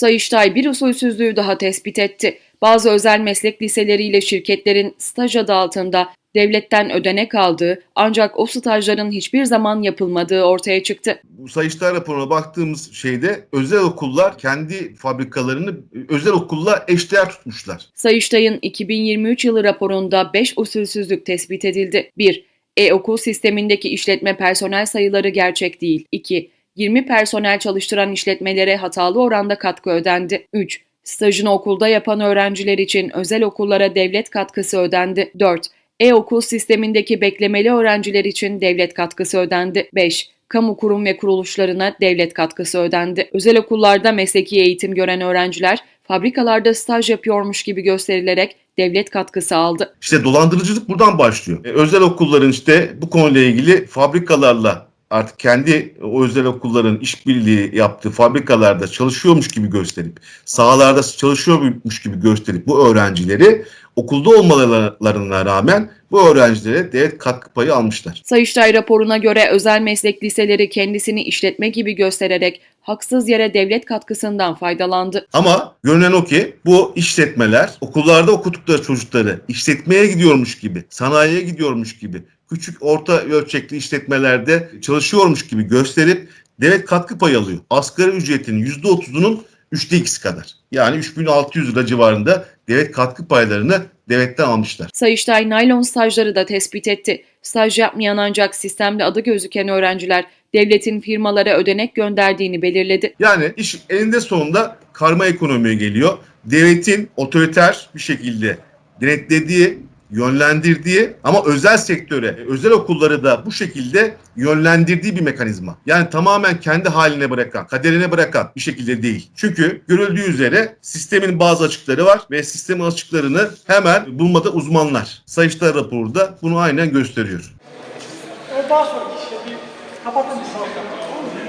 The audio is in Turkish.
Sayıştay bir usulsüzlüğü daha tespit etti. Bazı özel meslek liseleriyle şirketlerin staj adı altında devletten ödenek aldığı ancak o stajların hiçbir zaman yapılmadığı ortaya çıktı. Bu Sayıştay raporuna baktığımız şeyde özel okullar kendi fabrikalarını özel okulla eşdeğer tutmuşlar. Sayıştay'ın 2023 yılı raporunda 5 usulsüzlük tespit edildi. 1. E-okul sistemindeki işletme personel sayıları gerçek değil. 2. 20 personel çalıştıran işletmelere hatalı oranda katkı ödendi. 3. Stajını okulda yapan öğrenciler için özel okullara devlet katkısı ödendi. 4. E-okul sistemindeki beklemeli öğrenciler için devlet katkısı ödendi. 5. Kamu kurum ve kuruluşlarına devlet katkısı ödendi. Özel okullarda mesleki eğitim gören öğrenciler fabrikalarda staj yapıyormuş gibi gösterilerek devlet katkısı aldı. İşte dolandırıcılık buradan başlıyor. E, özel okulların işte bu konuyla ilgili fabrikalarla artık kendi o özel okulların işbirliği yaptığı fabrikalarda çalışıyormuş gibi gösterip, sahalarda çalışıyormuş gibi gösterip bu öğrencileri okulda olmalarına rağmen bu öğrencilere devlet katkı payı almışlar. Sayıştay raporuna göre özel meslek liseleri kendisini işletme gibi göstererek haksız yere devlet katkısından faydalandı. Ama görünen o ki bu işletmeler okullarda okuttukları çocukları işletmeye gidiyormuş gibi, sanayiye gidiyormuş gibi, küçük orta ölçekli işletmelerde çalışıyormuş gibi gösterip devlet katkı payı alıyor. Asgari ücretin %30'unun üçte ikisi kadar. Yani 3600 lira civarında devlet katkı paylarını devletten almışlar. Sayıştay naylon stajları da tespit etti. Staj yapmayan ancak sistemde adı gözüken öğrenciler devletin firmalara ödenek gönderdiğini belirledi. Yani iş eninde sonunda karma ekonomiye geliyor. Devletin otoriter bir şekilde denetlediği, yönlendirdiği ama özel sektöre, özel okulları da bu şekilde yönlendirdiği bir mekanizma. Yani tamamen kendi haline bırakan, kaderine bırakan bir şekilde değil. Çünkü görüldüğü üzere sistemin bazı açıkları var ve sistemin açıklarını hemen bulmada uzmanlar. Sayıştay raporu da bunu aynen gösteriyor. O daha sonra işte bir kapatın bir.